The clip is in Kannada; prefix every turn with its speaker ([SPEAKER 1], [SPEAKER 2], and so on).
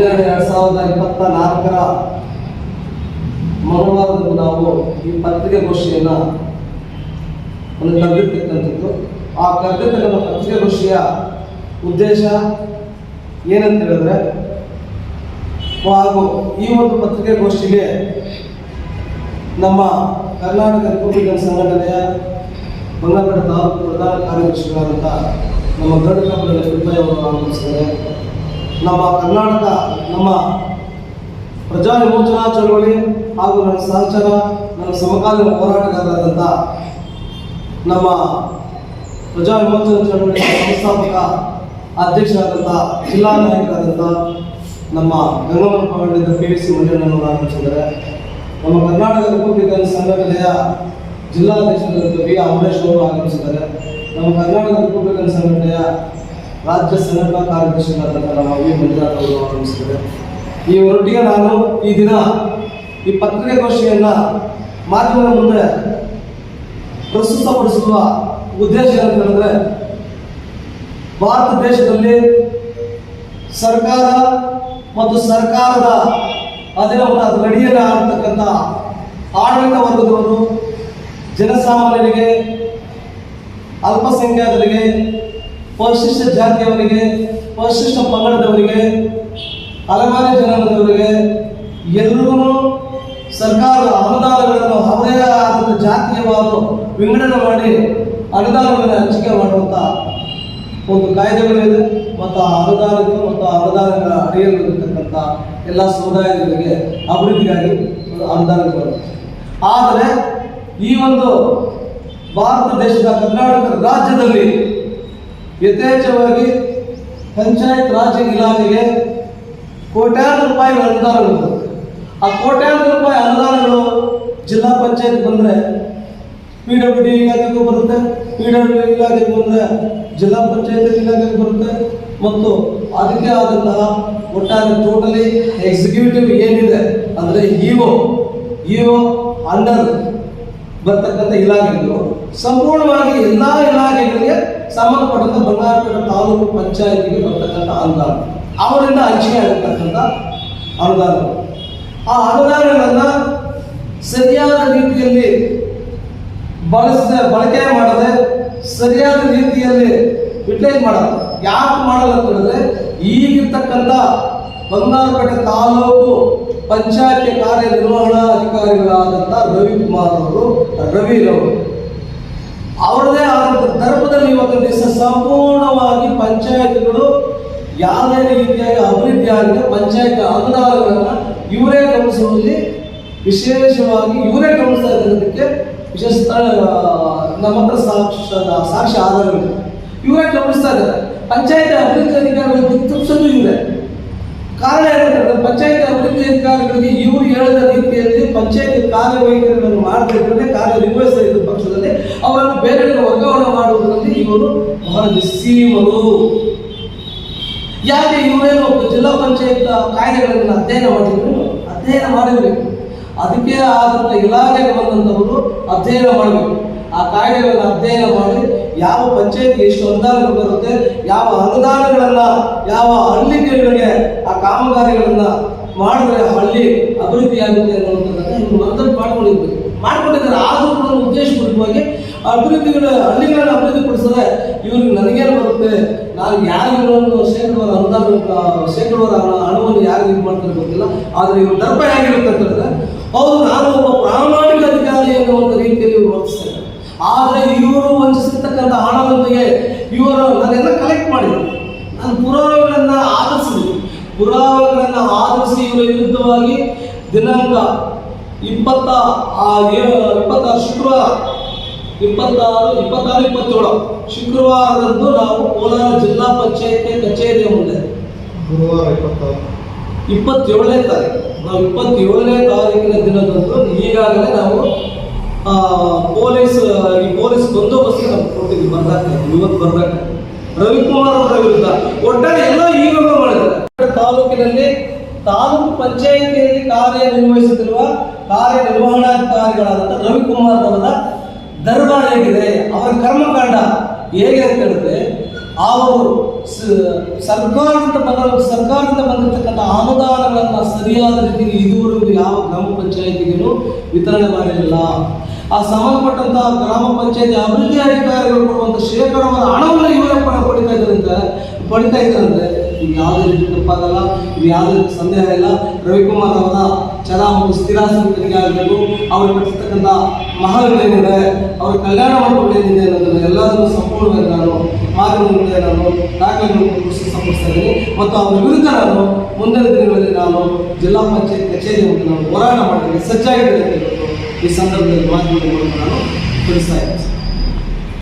[SPEAKER 1] ಹನ್ನೆರಡು ಎರಡ್ ಸಾವಿರದ ಇಪ್ಪತ್ತ ನಾಲ್ಕರ ಮಂಗಳವಾರದಂದು ನಾವು ಈ ಪತ್ರಿಕೆಗೋಷ್ಠಿಯನ್ನು ಒಂದು ಕರೆದಿರ್ತಕ್ಕಂಥದ್ದು. ಆ ಕರೆದಿರ್ತಕ್ಕಂಥ ಪತ್ರಿಕಾಗೋಷ್ಠಿಯ ಉದ್ದೇಶ ಏನಂತ ಹೇಳಿದ್ರೆ, ಹಾಗೂ ಈ ಒಂದು ಪತ್ರಿಕೆಗೋಷ್ಠಿಗೆ ನಮ್ಮ ಕರ್ನಾಟಕ ರಿಪಬ್ಲಿಕನ್ ಸಂಘಟನೆಯ ಬಂಗಾರಪೇಟೆ ತಾಲೂಕು ಪ್ರಧಾನ ಕಾರ್ಯದರ್ಶಿಗಳಾದಂಥ ನಮ್ಮ ದೊಡ್ಡ ಕಬ್ಬಳ ಕೃಪಯ್ಯ ಅವರು ನಮ್ಮ ಕರ್ನಾಟಕ, ನಮ್ಮ ಪ್ರಜಾ ವಿಮೋಚನಾ ಚಳವಳಿ ಹಾಗೂ ನನ್ನ ಸಹಚರ ನನ್ನ ಸಮಕಾಲೀನ ಹೋರಾಟಗಾರರಾದಂಥ ನಮ್ಮ ಪ್ರಜಾ ವಿಮೋಚನಾ ಚಳವಳಿಯ ಸಂಸ್ಥಾಪಕ ಅಧ್ಯಕ್ಷರಾದಂಥ ಜಿಲ್ಲಾ ನಾಯಕರಾದಂಥ ನಮ್ಮ ಗಂಗಮ್ಮನ ಪಂಗಡದ ಪಿ ವಿ ಸಿ ಮಂಜಣ್ಣನವರು ಆರಂಭಿಸಿದ್ದಾರೆ ನಮ್ಮ ಕರ್ನಾಟಕ ರಿಪಬ್ಲಿಕನ್ ಸಂಘಟನೆಯ ಜಿಲ್ಲಾಧ್ಯಕ್ಷರಾದಂಥ ಬಿ ಅಮರೇಶ್ ಅವರು ಆಗಮಿಸಿದ್ದಾರೆ. ನಮ್ಮ ಕರ್ನಾಟಕ ರಿಪಬ್ಲಿಕನ್ ಸಂಘಟನೆಯ ರಾಜ್ಯ ಸಂಘಟನಾ ಕಾರ್ಯದರ್ಶಿಗಳಾದಂಥ ನಮ್ಮ ವಿ ಆಗಮಿಸಿದ್ದಾರೆ ಈ ನಾನು ಈ ದಿನ ಈ ಪತ್ರಿಕಾಗೋಷ್ಠಿಯನ್ನು ಮಾಧ್ಯಮದ ಮುಂದೆ ಪ್ರಸ್ತುತಪಡಿಸುವ ಉದ್ದೇಶ ಏನಂತಂದರೆ, ಭಾರತ ದೇಶದಲ್ಲಿ ಸರ್ಕಾರ ಮತ್ತು ಸರ್ಕಾರದ ಅಧೀನವನ್ನು ಅದರ ಅಡಿಯಲ್ಲಿ ಆಗ್ತಕ್ಕಂಥ ಆಡಳಿತ ವರ್ಗದವರು, ಜನಸಾಮಾನ್ಯರಿಗೆ, ಅಲ್ಪಸಂಖ್ಯಾತರಿಗೆ ಪರಿಶಿಷ್ಟ ಜಾತಿಯವರಿಗೆ, ಪರಿಶಿಷ್ಟ ಪಂಗಡದವರಿಗೆ, ಅಲೆಮಾರಿ ಜನಾಂಗದವರಿಗೆ ಎಲ್ಲರೂ ಸರ್ಕಾರದ ಅನುದಾನಗಳನ್ನು ಅವರೇ ಆದಂಥ ಜಾತಿಯವಾರು ವಿಂಗಡಣೆ ಮಾಡಿ ಅನುದಾನಗಳನ್ನು ಹಂಚಿಕೆ ಮಾಡುವಂಥ ಒಂದು ಕಾಯ್ದೆಗಳಿದೆ. ಮತ್ತು ಆ ಅನುದಾನಗಳು ಮತ್ತು ಆ ಅನುದಾನಗಳ ಅಡಿಯಲ್ಲಿರತಕ್ಕಂಥ ಎಲ್ಲ ಸಮುದಾಯಗಳಿಗೆ ಅಭಿವೃದ್ಧಿಗಾಗಿ ಅನುದಾನಗಳು ಆದರೆ ಈ ಒಂದು ಭಾರತ ದೇಶದ ಕರ್ನಾಟಕ ರಾಜ್ಯದಲ್ಲಿ ಯಥೇಚ್ಛವಾಗಿ ಪಂಚಾಯತ್ ರಾಜ್ ಇಲಾಖೆಗೆ ಕೋಟ್ಯಾಂತರ ರೂಪಾಯಿ ಅನುದಾನಗಳು ಆ ಕೋಟ್ಯಾಂತರ ರೂಪಾಯಿ ಅನುದಾನಗಳು ಜಿಲ್ಲಾ ಪಂಚಾಯತ್ ಬಂದರೆ ಪಿ ಡಬ್ಲ್ಯೂ ಡಿ ಇಲಾಖೆಗೂ ಬರುತ್ತೆ ಪಿ ಡಬ್ಲ್ಯೂ ಡಿ ಇಲಾಖೆಗೆ ಬಂದರೆ ಜಿಲ್ಲಾ ಪಂಚಾಯತ್ ಇಲಾಖೆಗೆ ಬರುತ್ತೆ. ಮತ್ತು ಅದಕ್ಕೆ ಆದಂತಹ ಒಟ್ಟಾರೆ ಟೋಟಲಿ ಎಕ್ಸಿಕ್ಯೂಟಿವ್ ಏನಿದೆ ಅಂದರೆ ಇಒ ಇಒ ಅಂಡರ್ ಬರ್ತಕ್ಕಂಥ ಇಲಾಖೆಗಳು. ಸಂಪೂರ್ಣವಾಗಿ ಎಲ್ಲ ಇಲಾಖೆಗಳಿಗೆ ಸಂಬಂಧಪಟ್ಟಂತ ಬಂಗಾರಪೇಟ ತಾಲೂಕು ಪಂಚಾಯತಿಗೆ ಬರ್ತಕ್ಕಂಥ ಅನುದಾನ. ಅವರಿಂದ ಹಂಚಿಕೆ ಆಗಿರ್ತಕ್ಕಂಥ ಅನುದಾನಗಳು ಆ ಅನುದಾನಗಳನ್ನು ಸರಿಯಾದ ರೀತಿಯಲ್ಲಿ ಬಳಸದೆ, ಬಳಕೆ ಮಾಡದೆ ಸರಿಯಾದ ರೀತಿಯಲ್ಲಿ ಯುಟಿಲೈಸ್ ಮಾಡಲ್ಲ. ಯಾಕೆ ಮಾಡಲ್ಲ ಅಂತ ಹೇಳಿದ್ರೆ, ಈಗಿರ್ತಕ್ಕಂಥ ಬಂಗಾರಪೇಟೆ ತಾಲೂಕು ಪಂಚಾಯತಿ ಅಧಿಕಾರಿಗಳಾದಂಥ ರವಿಕುಮಾರ್ ಅವರು ರವಿರವರು ಅವರದೇ ಆದಂಥ ಧರ್ಮದಲ್ಲಿ ಇವತ್ತು ದಿವಸ ಸಂಪೂರ್ಣವಾಗಿ ಪಂಚಾಯತ್ಗಳು ಯಾವುದೇ ರೀತಿಯಾಗಿ ಅಭಿವೃದ್ಧಿ ಆಗಿದೆ ಪಂಚಾಯತ್ ಅನುದಾನಗಳನ್ನು ಇವರೇ ಗಮನಿಸುವಲ್ಲಿ ವಿಶೇಷವಾಗಿ ಇವರೇ ಗಮನಿಸ್ತಾ ಇರೋದಕ್ಕೆ ವಿಶೇಷ ನಮ್ಮ ಹತ್ರ ಸಾಕ್ಷಿ ಸಾಕ್ಷಿ ಆಧಾರಗಳಿದೆ. ಇವರೇ ಗಮನಿಸ್ತಾ ಇದ್ದಾರೆ. ಪಂಚಾಯತ್ ಅಭಿವೃದ್ಧಿ ಅಧಿಕಾರಿಗಳು ಗುರುತಿಸೋದು ಇವರೇ. ಕಾರಣ ಏನಂತಂದ್ರೆ ಪಂಚಾಯತ್ ಅಭಿವೃದ್ಧಿ ಅಧಿಕಾರಿಗಳಿಗೆ ಇವರು ಹೇಳಿದ ರೀತಿಯಲ್ಲಿ ಪಂಚಾಯತ್ ಕಾರ್ಯವೈಖರಿಗಳನ್ನು ಮಾಡದೇ ಕಾರ್ಯ ನಿರ್ವಹಿಸಿದ ಪಕ್ಷದಲ್ಲಿ. ಅವರನ್ನು ಬೇರೆ ವರ್ಗಾವಣೆ ಮಾಡುವುದರಲ್ಲಿ ಇವರು ಬಹಳ ನಿಸ್ಸೀಮರು. ಯಾಕೆ ಇವರೇನು ಜಿಲ್ಲಾ ಪಂಚಾಯತ್ ಕಾಯ್ದೆಗಳನ್ನು ಅಧ್ಯಯನ ಮಾಡಿದ್ರು? ಅಧ್ಯಯನ ಮಾಡಿರಬೇಕು. ಅದಕ್ಕೆ ಆದಂಥ ಇಲಾಖೆಗೆ ಬಂದಂಥವರು ಅಧ್ಯಯನ ಮಾಡಬೇಕು. ಆ ಕಾಯ್ದೆಗಳನ್ನು ಅಧ್ಯಯನ ಮಾಡಿ ಯಾವ ಪಂಚಾಯತ್ಗೆ ಎಷ್ಟು ಅನುದಾನಗಳು ಬರುತ್ತೆ, ಯಾವ ಅನುದಾನಗಳನ್ನ, ಯಾವ ಹಳ್ಳಿಗಳಿಗೆ ಆ ಕಾಮಗಾರಿಗಳನ್ನ ಮಾಡಿದ್ರೆ ಹಳ್ಳಿ ಅಭಿವೃದ್ಧಿ ಆಗುತ್ತೆ ಅನ್ನುವಂಥದ್ದನ್ನ ಇವರು ಮನದಲ್ಲಿ ಮಾಡ್ಕೊಂಡಿರ್ಬೇಕು. ಮಾಡ್ಕೊಂಡಿದ್ದಾರೆ. ಆದರೂ ಕೂಡ ಉದ್ದೇಶಪೂರ್ವಕವಾಗಿ ಅಭಿವೃದ್ಧಿಗಳ, ಹಳ್ಳಿಗಳನ್ನ ಅಭಿವೃದ್ಧಿಪಡಿಸಿದ್ರೆ ಇವ್ರಿಗೆ ನನಗೇನು ಬರುತ್ತೆ ನಾನು ಯಾರಿಗೂ ಶೇಕಡವಾರ ಅನುದಾನ ಶೇಕಡವಾರ ಹಣ- ಹಣವನ್ನು ಯಾರು ಇದು ಮಾಡ್ತಾರೆ ಗೊತ್ತಿಲ್ಲ. ಆದರೆ ಇವ್ರ ದರ್ಪ ಹೇಗಿರುತ್ತೆ ಹೌದು, ನಾನು ಒಬ್ಬ ಪ್ರಾಮಾಣಿಕ ಅಧಿಕಾರಿ ಅನ್ನುವಂಥ ರೀತಿಯಲ್ಲಿ ಇವರು ವರ್ತಿಸ್ತಾರೆ ಆದರೆ ಇವರು ವಂಚಿಸಿರ್ತಕ್ಕಂಥ ಹಣದೊಂದಿಗೆ ಇವರು ನನ್ನೆಲ್ಲ ಕಲೆಕ್ಟ್ ಮಾಡಿದ್ರು. ನಾನು ಪುರಾವೆಗಳನ್ನು ಆಧರಿಸಿದೆ. ಪುರಾವೆಗಳನ್ನು ಆಧರಿಸಿ ಇವರ ವಿರುದ್ಧವಾಗಿ ದಿನಾಂಕ ಇಪ್ಪತ್ತ ಇಪ್ಪತ್ತಾರು ಶುಕ್ರವಾರ ಇಪ್ಪತ್ತಾರು ಇಪ್ಪತ್ತಾರು ಇಪ್ಪತ್ತೇಳು ಶುಕ್ರವಾರದಂದು ನಾವು ಕೋಲಾರ ಜಿಲ್ಲಾ ಪಂಚಾಯತಿ ಕಚೇರಿಯ ಮುಂದೆ.
[SPEAKER 2] ಗುರುವಾರ ಇಪ್ಪತ್ತಾರು.
[SPEAKER 1] ಇಪ್ಪತ್ತೇಳನೇ ತಾರೀಕು. ನಾವು ಇಪ್ಪತ್ತೇಳನೇ ತಾರೀಕಿನ ದಿನದಂದು ಈಗಾಗಲೇ ನಾವು ಪೊಲೀಸ್ ಬರ್ದಾಕ ಇವತ್ತು ಬರ್ದಾಕ ರವಿಕುಮಾರ್ ಅವರ ವಿರುದ್ಧ. ಒಟ್ಟಾರೆ ಎಲ್ಲ ಈಗ ಮಾಡಿದ್ದಾರೆ ತಾಲೂಕಿನಲ್ಲಿ ತಾಲೂಕು ಪಂಚಾಯಿತಿಯಲ್ಲಿ ಕಾರ್ಯನಿರ್ವಹಿಸುತ್ತಿರುವ ಕಾರ್ಯನಿರ್ವಹಣಾಧಿಕಾರಿಗಳಾದಂಥ ರವಿಕುಮಾರ್ ಅವರ ದರ್ಬಾರ್ ಹೇಗಿದೆ, ಅವರ ಕರ್ಮಕಾಂಡ ಹೇಗೆ ಅಂತ ಹೇಳಿದ್ರೆ, ಅವರು ಸರ್ಕಾರದಿಂದ ಬಂದ, ಸರ್ಕಾರದಿಂದ ಬಂದಿರತಕ್ಕಂಥ ಅನುದಾನಗಳನ್ನು ಸರಿಯಾದ ರೀತಿಯಲ್ಲಿ ಇದುವರೆಗೂ ಯಾವ ಗ್ರಾಮ ಪಂಚಾಯಿತಿಗೂ ವಿತರಣೆ ಮಾಡಿರಲಿಲ್ಲ. ಆ ಸಂಬಂಧಪಟ್ಟಂತಹ ಗ್ರಾಮ ಪಂಚಾಯತಿ ಅಭಿವೃದ್ಧಿ ಅಧಿಕಾರಿಗಳು ಕೊಡುವಂತ ಶೇಕಡವಾದ ಹಣವನ್ನು ಇವರೇ ಪಡ- ಪಡಿತಾ ಇದ್ರಂತ ಪಡಿತಾ ಇದ್ರಂತೆ ಇದು ಯಾವುದೇ ರೀತಿ ತಪ್ಪಾಗಲ್ಲ, ಇದು ಯಾವುದೇ ರೀತಿ ಸಂದೇಹ ಇಲ್ಲ. ರವಿಕುಮಾರ್ ಅವರ ಛಲ ಮತ್ತು ಸ್ಥಿರಾಸಕ್ತಿಗೆ ಆಗಬೇಕು. ಅವರು ಕಟ್ಟಿರ್ತಕ್ಕಂಥ ಮಹಲ್ಗಳೇನಿದೆ, ಅವ್ರ ಕಲ್ಯಾಣ ಏನಿದೆ ಅನ್ನೋದನ್ನು ಎಲ್ಲರನ್ನು ಸಂಪೂರ್ಣವಾಗಿ ನಾನು ಮಾಧ್ಯಮಗಳ ನಾನು ದಾಖಲೆಗಳನ್ನು ಇದ್ದೀನಿ. ಮತ್ತು ಅವರ ವಿರುದ್ಧ ನಾನು ಮುಂದಿನ ದಿನಗಳಲ್ಲಿ ನಾನು ಜಿಲ್ಲಾ ಪಂಚಾಯತ್ ಕಚೇರಿ ನಾನು ಹೋರಾಟ ಮಾಡಿದ್ದೇನೆ ಸಜ್ಜಾಗಿದ್ದೇನೆ ಈ ಸಂದರ್ಭದಲ್ಲಿ ಮಾಧ್ಯಮಗಳ ಮೂಲಕ ನಾನು ತಿಳಿಸ್ತಾ ಇದ್ದೀನಿ.